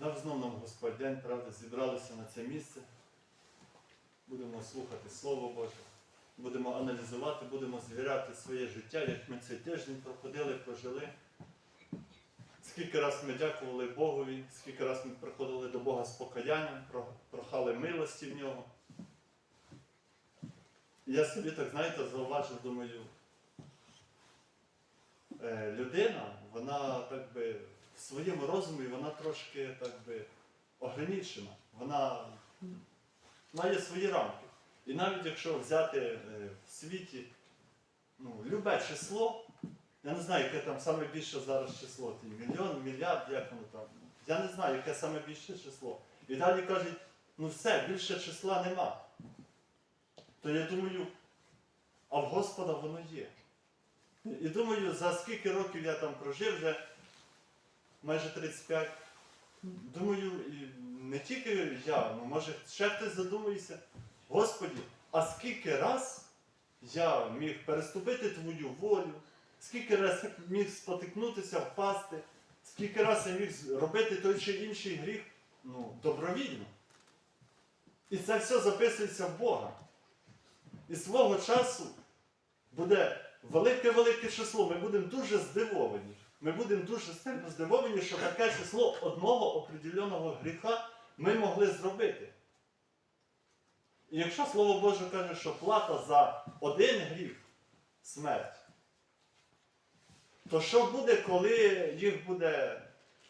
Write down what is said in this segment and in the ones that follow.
Дав знов нам Господь день, правда, зібралися на це місце. Будемо слухати Слово Боже, будемо аналізувати, будемо звіряти своє життя, як ми цей тиждень проходили, прожили. Скільки раз ми дякували Богові, скільки раз ми приходили до Бога з покаянням, прохали милості в нього. Я собі так, знаєте, зауважив, думаю, е, людина, вона так би своєму розумі вона трошки так би ограничена. Вона має свої рамки. І навіть якщо взяти е, в світі ну, любе число, я не знаю, яке там саме більше зараз число, ті мільйон, мільярд, як воно там. Я не знаю, яке саме більше число. І далі кажуть, ну все, більше числа нема. То я думаю, а в Господа воно є. І думаю, за скільки років я там прожив вже, майже 35. Думаю, не тільки я, ну може ще хтось задумується. Господі, а скільки раз я міг переступити твою волю, скільки раз міг спотикнутися, впасти, скільки раз я міг робити той чи інший гріх ну, добровільно. І це все записується в Бога. І свого часу буде велике-велике число. Ми будемо дуже здивовані. Ми будемо дуже сильно здивовані, що таке число одного определеного гріха ми могли зробити. І якщо Слово Боже каже, що плата за один гріх смерть, то що буде, коли їх буде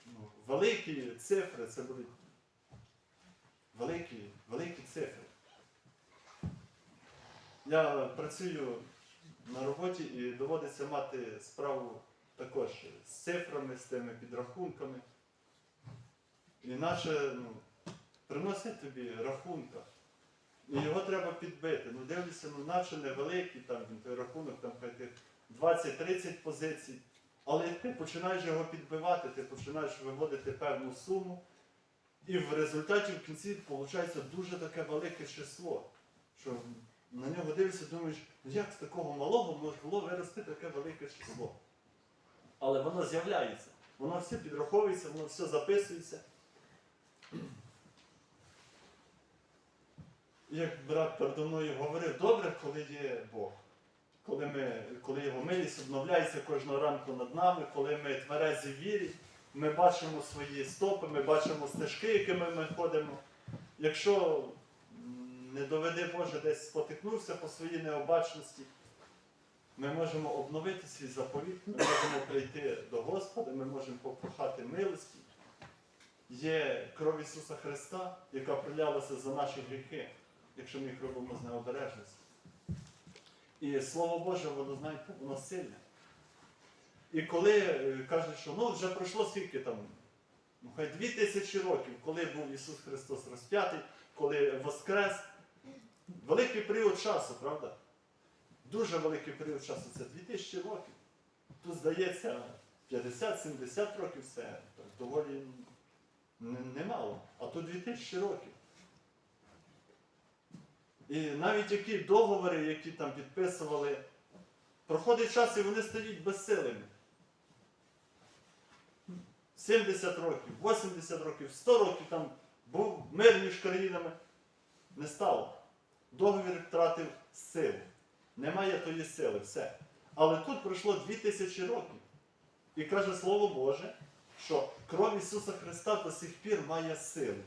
ну, великі цифри, це будуть великі, великі цифри. Я працюю на роботі і доводиться мати справу також з цифрами, з тими підрахунками. Іначе ну, приносять тобі рахунка. І його треба підбити. Ну дивлюся, ну наче невеликий там той рахунок, там хай 20-30 позицій. Але ти починаєш його підбивати, ти починаєш виводити певну суму. І в результаті в кінці виходить дуже таке велике число. Що на нього дивишся, думаєш, ну як з такого малого могло вирости таке велике число. Але воно з'являється, воно все підраховується, воно все записується. Як брат передо мною говорив, добре, коли є Бог. Коли, ми, коли його милість обновляється кожного ранку над нами, коли ми тверезі вірі, ми бачимо свої стопи, ми бачимо стежки, якими ми ходимо. Якщо не доведе Боже десь спотикнувся по своїй необачності, ми можемо обновити свій заповіт, ми можемо прийти до Господа, ми можемо попрохати милості. Є кров Ісуса Христа, яка прилялася за наші гріхи, якщо ми їх робимо з необережності. І Слово Боже, воно, знаєте, воно сильне. І коли е, кажуть, що ну вже пройшло скільки там, ну хай дві тисячі років, коли був Ісус Христос розп'ятий, коли воскрес, великий період часу, правда? Дуже великий період часу, це 2000 років. Тут, здається, 50-70 років це так, доволі немало, а тут 2000 років. І навіть які договори, які там підписували, проходить час і вони стають безсилими. 70 років, 80 років, 100 років там був мир між країнами. Не стало. Договір втратив силу. Немає тої сили, все. Але тут пройшло 2000 років. І каже Слово Боже, що кров Ісуса Христа до сих пір має силу.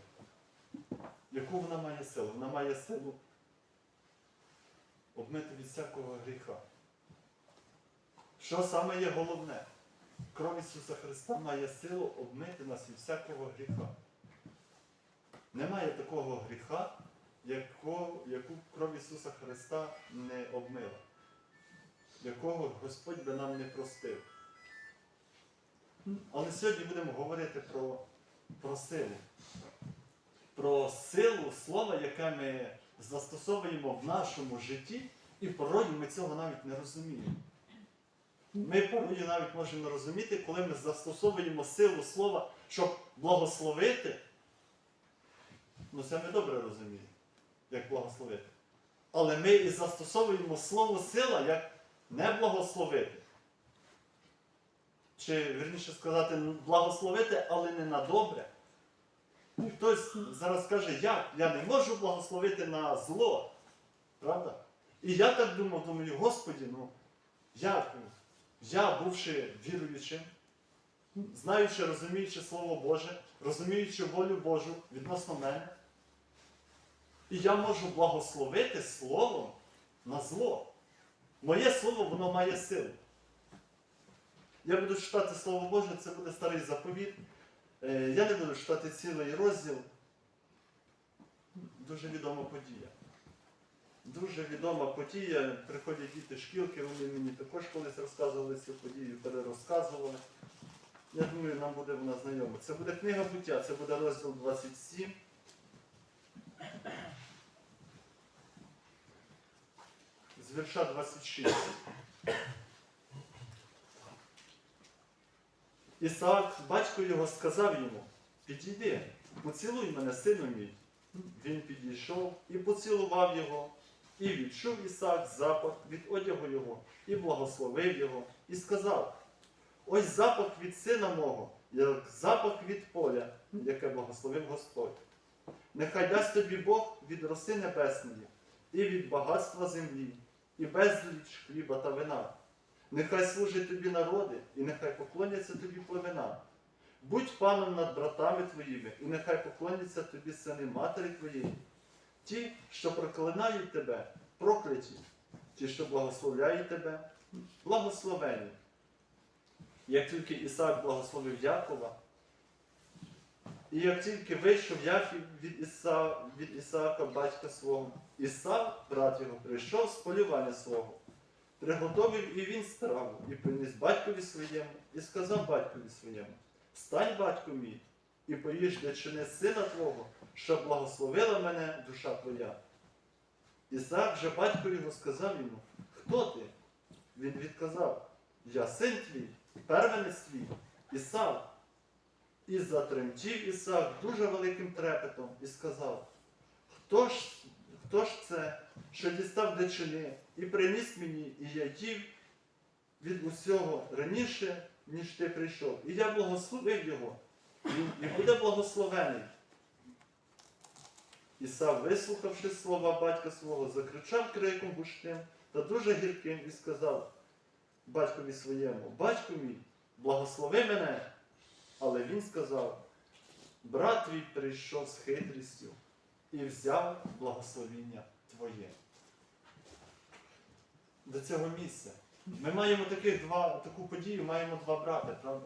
Яку вона має силу? Вона має силу обмити від всякого гріха. Що саме є головне? Кров Ісуса Христа має силу обмити нас від всякого гріха. Немає такого гріха, яку, яку кров Ісуса Христа не обмила, якого Господь би нам не простив. Але сьогодні будемо говорити про, про силу. Про силу слова, яке ми застосовуємо в нашому житті, і порою ми цього навіть не розуміємо. Ми порою навіть можемо розуміти, коли ми застосовуємо силу слова, щоб благословити. Ну це ми добре розуміємо, як благословити. Але ми і застосовуємо слово сила як не благословити. Чи, вірніше сказати, благословити, але не на добре, І хтось зараз каже, як? Я не можу благословити на зло. Правда? І я так думав, думаю, Господі, ну як? Я, бувши віруючим, знаючи, розуміючи Слово Боже, розуміючи волю Божу відносно мене, і я можу благословити Словом на зло. Моє слово, воно має силу. Я буду читати Слово Боже, це буде старий заповіт. Е, Я не буду читати цілий розділ. Дуже відома подія. Дуже відома подія. Приходять діти шкілки, вони мені також колись розказували цю подію, перерозказували. Я думаю, нам буде вона знайома. Це буде книга буття, це буде розділ 27. З вірша 26. Ісаак, батько його, сказав йому: Підійди, поцілуй мене, сину мій. Він підійшов і поцілував його, і відчув Ісаак запах від одягу його, і благословив його, і сказав: Ось запах від сина мого, як запах від поля, яке благословив Господь. Нехай дасть тобі Бог від роси небесної, і від багатства землі, і безліч хліба та вина. Нехай служать тобі народи, і нехай поклоняться тобі племена. Будь паном над братами твоїми, і нехай поклоняться тобі сини матері твоєї. Ті, що проклинають тебе, прокляті, ті, що благословляють тебе, благословені. Як тільки Ісаак благословив Якова, і як тільки вийшов Яків від, Іса, від Ісаака, батька свого, Ісав, брат його, прийшов з полювання свого. Приготовив і він страву, і приніс батькові своєму, і сказав батькові своєму: Встань, батько мій, і поїж дичини сина твого, щоб благословила мене душа твоя. Ісаак же батько його сказав йому: Хто ти? Він відказав: Я син твій, первенець твій, Ісав. І затремтів Ісаак дуже великим трепетом і сказав: Хто ж, хто ж це, що дістав дичини і приніс мені, і я їв від усього раніше, ніж ти прийшов. І я благословив його, і буде благословений. Ісав, вислухавши слова батька свого, закричав криком гучним та дуже гірким і сказав батькові своєму: Батько мій, благослови мене. Але він сказав: брат твій прийшов з хитрістю і взяв благословіння твоє. До цього місця. Ми маємо таких два, таку подію, маємо два брати, правда?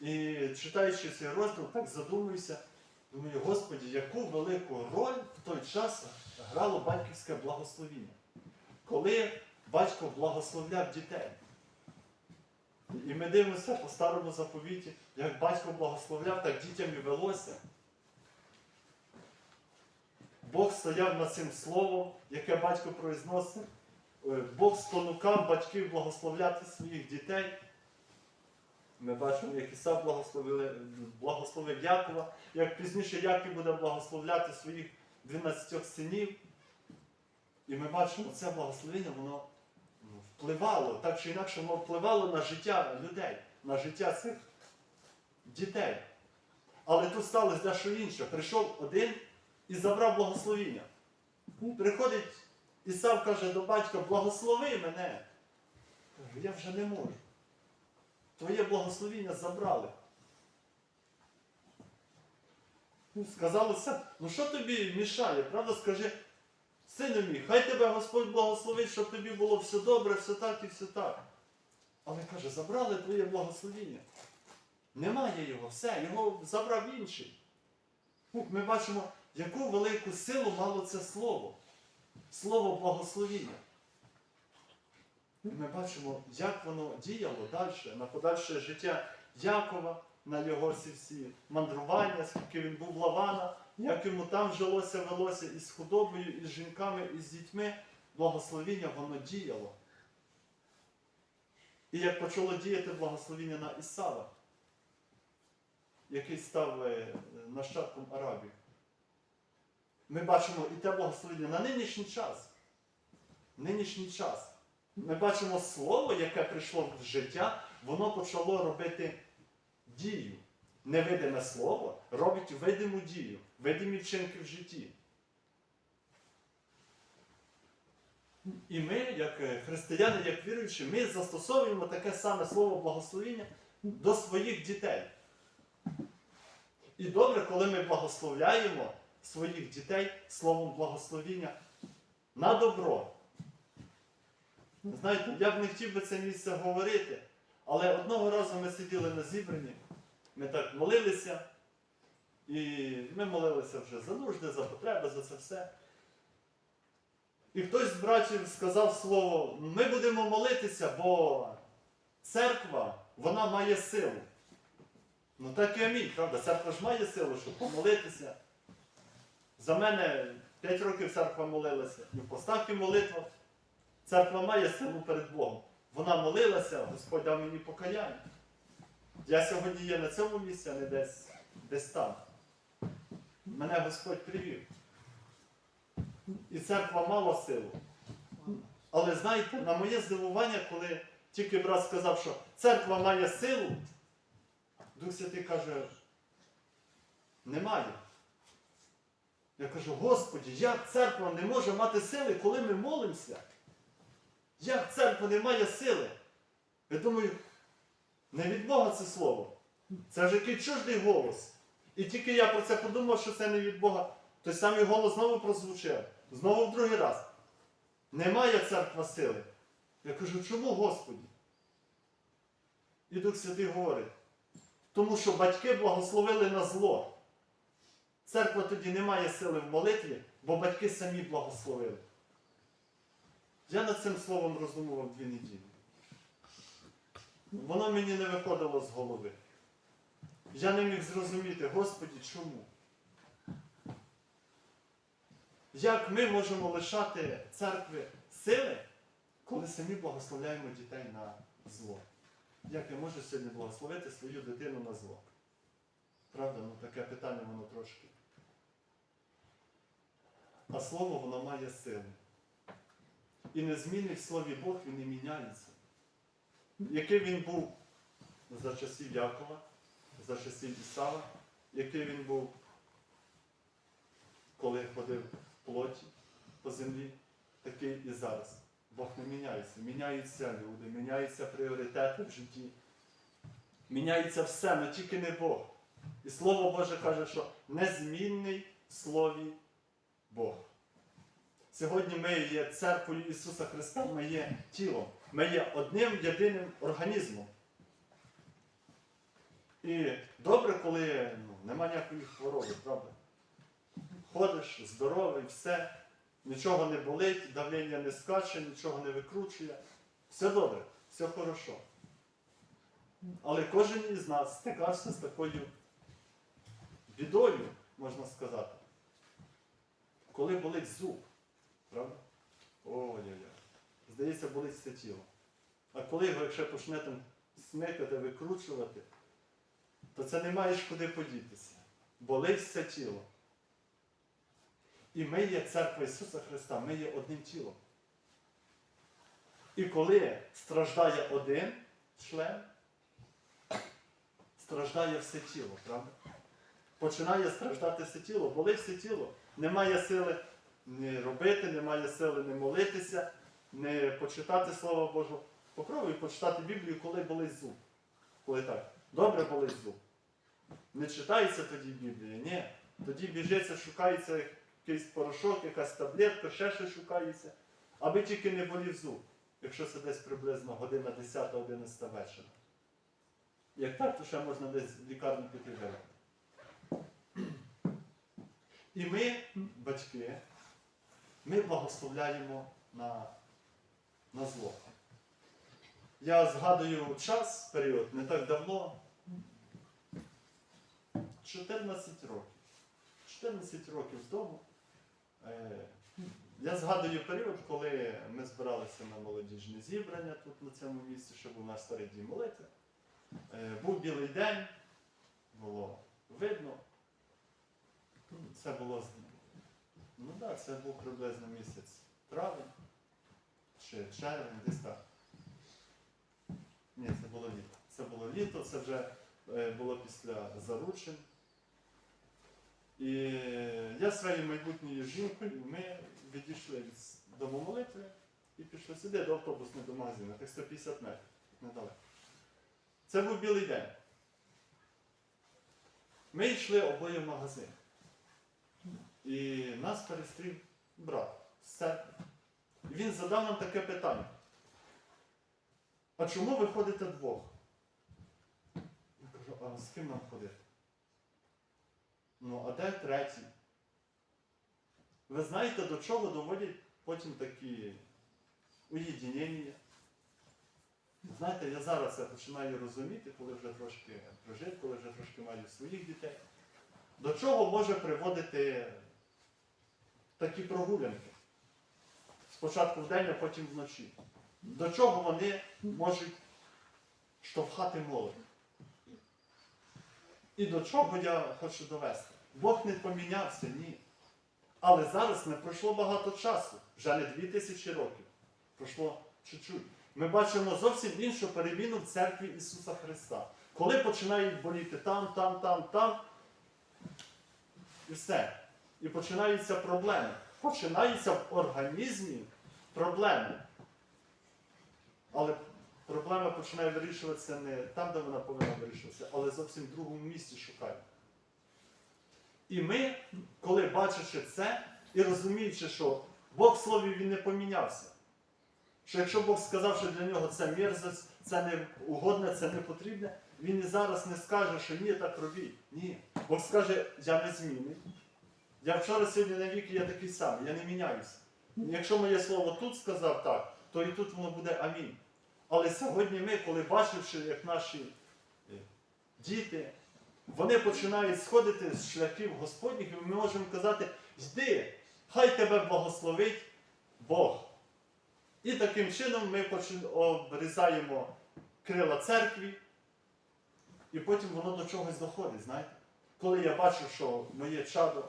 І читаючи цей розділ, так задумуюся, думаю, Господі, яку велику роль в той час грало батьківське благословіння, коли батько благословляв дітей. І ми дивимося по старому заповіті, як батько благословляв, так дітям і велося. Бог стояв над цим словом, яке батько произносив. Е, Бог спонукав батьків благословляти своїх дітей. Ми бачимо, як Ісав благословив, Якова, як пізніше Яків буде благословляти своїх 12 синів. І ми бачимо, це благословення, воно впливало, так чи інакше воно впливало на життя людей, на життя цих дітей. Але тут сталося дещо інше. Прийшов один і забрав благословіння. Приходить Ісав каже до батька, благослови мене. Я вже не можу. Твоє благословіння забрали. Ну, Сказалося, ну що тобі мішає, правда? Скажи, сину мій, хай тебе Господь благословить, щоб тобі було все добре, все так і все так. Але каже, забрали твоє благословіння. Немає його, все, його забрав інший. Ми бачимо, яку велику силу мало це слово. Слово благословіння. Ми бачимо, як воно діяло далі, на подальше життя Якова, на його всі мандрування, скільки він був Лавана, як йому там жилося, велося із худобою, із жінками, із дітьми. Благословіння воно діяло. І як почало діяти благословіння на Ісава, який став е, нащадком Арабів. Ми бачимо і те благословення на нинішній час. Нинішній час. Ми бачимо слово, яке прийшло в життя, воно почало робити дію. невидиме слово робить видиму дію, видимі вчинки в житті. І ми, як е, християни, як віруючі, ми застосовуємо таке саме слово благословіння до своїх дітей. І добре, коли ми благословляємо своїх дітей словом благословіння на добро. Знаєте, я б не хотів би це місце говорити, але одного разу ми сиділи на зібранні, ми так молилися, і ми молилися вже за нужди, за потреби, за це все. І хтось з братів сказав слово, ми будемо молитися, бо церква, вона має силу. Ну так і амінь, правда? Церква ж має силу, щоб помолитися. За мене 5 років церква молилася. І в поставки молитва. Церква має силу перед Богом. Вона молилася, Господь дав мені покаяння. Я сьогодні є на цьому місці, а не десь, десь там. Мене Господь привів. І церква мала силу. Але знаєте, на моє здивування, коли тільки брат сказав, що церква має силу, Дух Святий каже, немає. Я кажу, Господі, як церква не може мати сили, коли ми молимося? Як церква не має сили? Я думаю, не від Бога це слово. Це вже який чуждий голос. І тільки я про це подумав, що це не від Бога, той самий голос знову прозвучав. Знову в другий раз. Немає церква сили. Я кажу, чому Господі? І Дух Святий говорить. Тому що батьки благословили на зло. Церква тоді не має сили в молитві, бо батьки самі благословили. Я над цим словом роздумував дві неділі. Воно мені не виходило з голови. Я не міг зрозуміти, Господі, чому? Як ми можемо лишати церкви сили, коли самі благословляємо дітей на зло? Як я можу сьогодні благословити свою дитину на зло? Правда, ну таке питання воно трошки. А слово воно має силу. І незмінний в слові Бог він не міняється. Який він був за часів Якова, за часів Ісава, який він був, коли ходив в плоті по землі, такий і зараз. Бог не міняється. Міняються люди, міняються пріоритети в житті. Міняється все, але тільки не Бог. І Слово Боже каже, що незмінний в Слові Бог. Сьогодні ми є церквою Ісуса Христа, ми є тілом. Ми є одним єдиним організмом. І добре, коли ну, нема ніякої хвороби, правда? Ходиш здоровий, все, нічого не болить, давлення не скаче, нічого не викручує. Все добре, все хорошо. Але кожен із нас стикався з такою бідою, можна сказати. Коли болить зуб, правда? Ой-ой-ой. Здається, болить все тіло. А коли його, якщо почне там смикати, викручувати, то це не маєш куди подітися. Болить все тіло. І ми є церква Ісуса Христа, ми є одним тілом. І коли страждає один член, страждає все тіло, правда? Починає страждати все тіло, болить все тіло. Немає сили не робити, немає сили не молитися, не почитати Слово Боже. Попробуй почитати Біблію, коли болить зуб. Коли так, добре болить зуб. Не читається тоді Біблія, ні. Тоді біжиться, шукається якийсь порошок, якась таблетка, ще щось шукається, аби тільки не болів зуб, якщо це десь приблизно година 10-11 вечора. Як так, то ще можна десь в лікарню піти вирити. І ми, батьки, ми благословляємо на, на зло. Я згадую час, період, не так давно, 14 років. 14 років тому. Е, я згадую період, коли ми збиралися на молодіжне зібрання тут на цьому місці, щоб у нас старий дім молити. Е, був білий день, було видно. Це було ну так, це був приблизно місяць травень чи червень, десь так. Ні, це було літо. Це було літо, це вже е, було після заручин. І я своєю майбутньою жінкою, ми відійшли від с- дому молитви і пішли сюди до автобусного до магазину, так 150 метрів недалеко. Це був білий день. Ми йшли обоє в магазин. Нас перестрів брат з. І він задав нам таке питання. А чому ви ходите двох? Я кажу, а з ким нам ходити? Ну, а де третій? Ви знаєте, до чого доводять потім такі уєдинення? Знаєте, я зараз це починаю розуміти, коли вже трошки прожив, коли вже трошки маю своїх дітей. До чого може приводити такі прогулянки? Спочатку вдень, а потім вночі. До чого вони можуть штовхати молодь? І до чого я хочу довести? Бог не помінявся, ні. Але зараз не пройшло багато часу, вже не дві тисячі років. Пройшло чуть-чуть. Ми бачимо зовсім іншу переміну в церкві Ісуса Христа. Коли починають боліти там, там, там, там, і все. І починаються проблеми. Починаються в організмі проблеми. Але проблема починає вирішуватися не там, де вона повинна вирішуватися, але зовсім в другому місці шукає. І ми, коли бачачи це і розуміючи, що Бог в слові він не помінявся. Що якщо Бог сказав, що для нього це мерзость, це не угодне, це не потрібне, він і зараз не скаже, що ні, так робіть. Ні. Бог скаже, я не змінний. Я вчора сьогодні на віки я такий самий, я не міняюся. Якщо моє слово тут сказав так, то і тут воно буде амінь. Але сьогодні ми, коли бачивши, як наші е, діти, вони починають сходити з шляхів Господніх, і ми можемо казати, йди, хай тебе благословить Бог. І таким чином ми обрізаємо крила церкві, і потім воно до чогось доходить, знаєте? Коли я бачу, що моє чадо,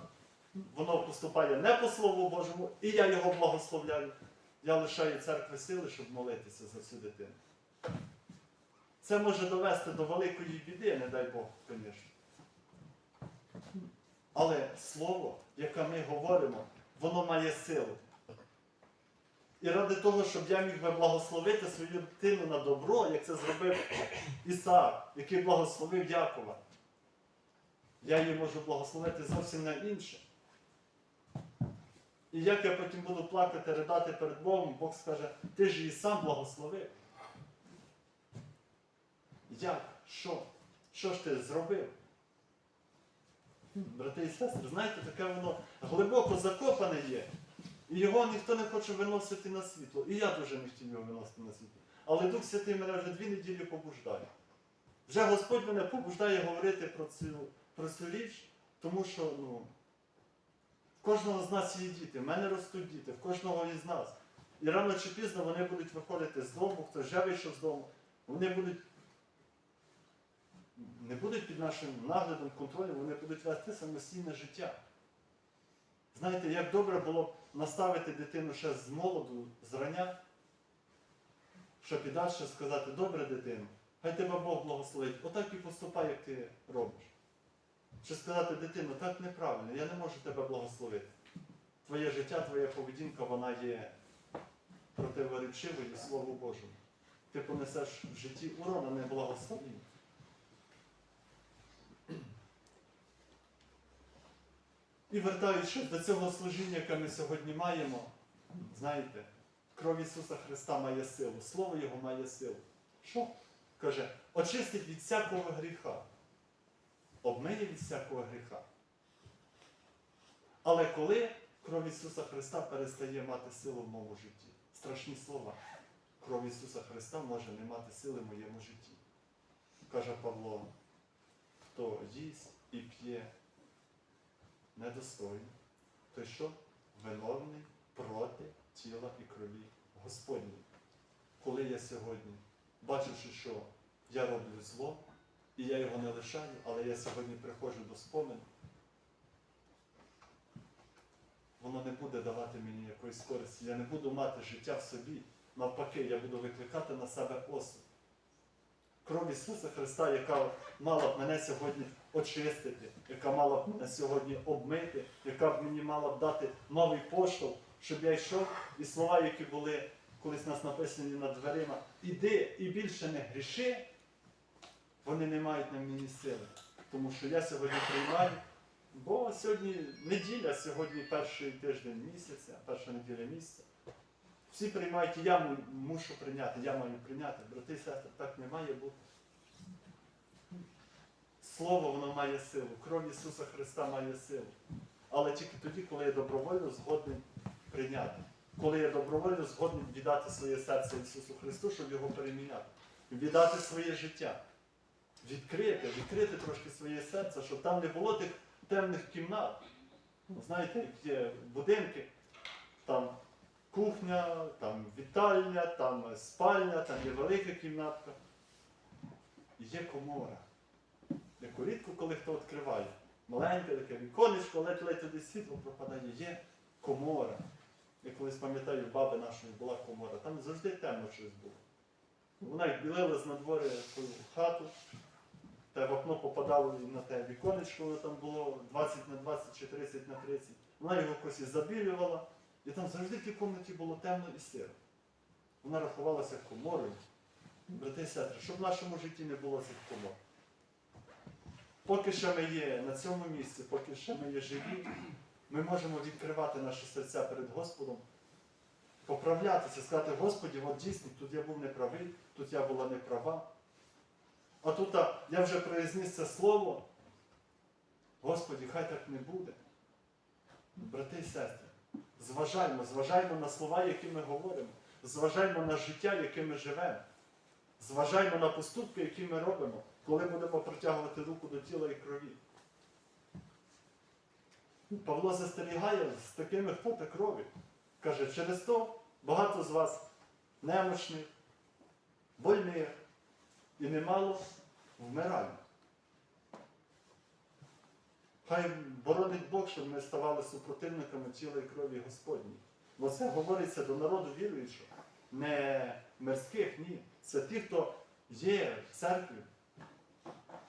воно поступає не по Слову Божому, і я його благословляю, я лишаю церкви сили, щоб молитися за цю дитину. Це може довести до великої біди, не дай Бог, звісно. Але слово, яке ми говоримо, воно має силу. І ради того, щоб я міг би благословити свою дитину на добро, як це зробив Ісаак, який благословив Якова, я її можу благословити зовсім на інше. І як я потім буду плакати, ридати перед Богом, Бог скаже, ти ж її сам благословив. Як? Що? Що ж ти зробив? Брати і сестри, знаєте, таке воно глибоко закопане є. І його ніхто не хоче виносити на світло. І я дуже не хотів його виносити на світло. Але Дух Святий мене вже дві неділі побуждає. Вже Господь мене побуждає говорити про цю, про цю річ, тому що ну, кожного з нас є діти, в мене ростуть діти, в кожного із нас. І рано чи пізно вони будуть виходити з дому, хтось вже вийшов з дому, вони будуть не будуть під нашим наглядом, контролем, вони будуть вести самостійне життя. Знаєте, як добре було б наставити дитину ще з молоду, зрання, щоб і далі сказати, добре дитину, хай тебе Бог благословить, отак і поступай, як ти робиш. Чи сказати, дитино, так неправильно, я не можу тебе благословити. Твоє життя, твоя поведінка, вона є противоречивою Слову Божому. Ти понесеш в житті урон, а не благословіння. І вертаючись до цього служіння, яке ми сьогодні маємо, знаєте, кров Ісуса Христа має силу, Слово Його має силу. Що? Каже, очистить від всякого гріха, обмиє від всякого гріха. Але коли кров Ісуса Христа перестає мати силу в моєму житті, страшні слова, кров Ісуса Христа може не мати сили в моєму житті. Каже Павло, хто їсть і п'є недостойний, той що виновний проти тіла і крові Господньої. Коли я сьогодні, бачивши, що я роблю зло, і я його не лишаю, але я сьогодні приходжу до спомину, воно не буде давати мені якоїсь користі. Я не буду мати життя в собі. Навпаки, я буду викликати на себе осуд. Кров Ісуса Христа, яка мала б мене сьогодні очистити, яка мала б мене сьогодні обмити, яка б мені мала б дати новий поштовх, щоб я йшов, і слова, які були колись нас написані над дверима, іди і більше не гріши, вони не мають на мені сили. Тому що я сьогодні приймаю, бо сьогодні неділя, сьогодні перший тиждень місяця, перша неділя місяця. Всі приймають, і я мушу прийняти, я маю прийняти. Брати і сестри, так не має бути. Слово воно має силу, кров Ісуса Христа має силу. Але тільки тоді, коли я добровольно згодний прийняти. Коли я добровольно згодний віддати своє серце Ісусу Христу, щоб його переміняти. Віддати своє життя. Відкрити, відкрити трошки своє серце, щоб там не було тих темних кімнат. Знаєте, як є будинки, там кухня, там вітальня, там спальня, там є велика кімнатка. Є комора, яку рідко коли хто відкриває. Маленьке таке віконечко, ледь-ледь туди світло пропадає, є комора. Я колись пам'ятаю, в баби нашої була комора, там завжди темно щось було. Вона їх білила з надворі свою хату, те в окно попадало на те віконечко, воно там було 20 на 20 чи 30 на 30. Вона його якось забілювала. І там завжди в тій кімнаті було темно і сиро. Вона рахувалася коморою. Брати і сестри, щоб в нашому житті не було цих комор. Поки що ми є на цьому місці, поки що ми є живі, ми можемо відкривати наші серця перед Господом, поправлятися, сказати, Господі, от дійсно, тут я був неправий, тут я була неправа. А тут я вже произніс це слово. Господі, хай так не буде. Брати і сестри, зважаймо, зважаймо на слова, які ми говоримо, зважаймо на життя, яке ми живемо. Зважаймо на поступки, які ми робимо, коли будемо протягувати руку до тіла і крові. Павло застерігає з такими, хто крові. Каже, через то багато з вас немощних, больних і немало вмирають. Хай боронить Бог, щоб ми ставали супротивниками і крові Господній. Бо це говориться до народу віруючого, не мирських, ні. Це ті, хто є в церкві,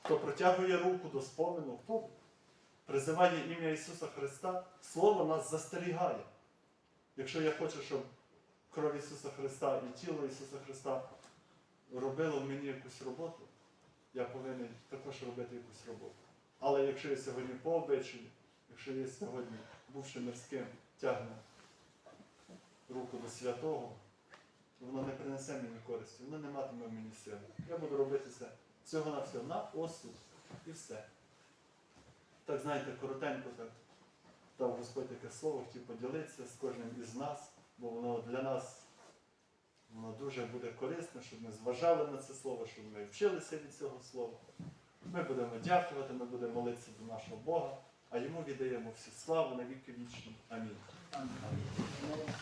хто протягує руку до спомину, хто призиває ім'я Ісуса Христа, Слово нас застерігає. Якщо я хочу, щоб кров Ісуса Христа і тіло Ісуса Христа робило в мені якусь роботу, я повинен також робити якусь роботу. Але якщо я сьогодні по обичаю, якщо я сьогодні, бувши мирським, тягну руку до святого, то воно не принесе мені користі, воно не матиме в мені сили. Я буду робити це всього на всього, на осуд і все. Так знаєте, коротенько так дав Господь таке слово, хотів поділитися з кожним із нас, бо воно для нас воно дуже буде корисно, щоб ми зважали на це слово, щоб ми вчилися від цього слова. Ми будемо дякувати, ми будемо молитися до нашого Бога, а йому віддаємо всю славу на віки вічні. Амінь.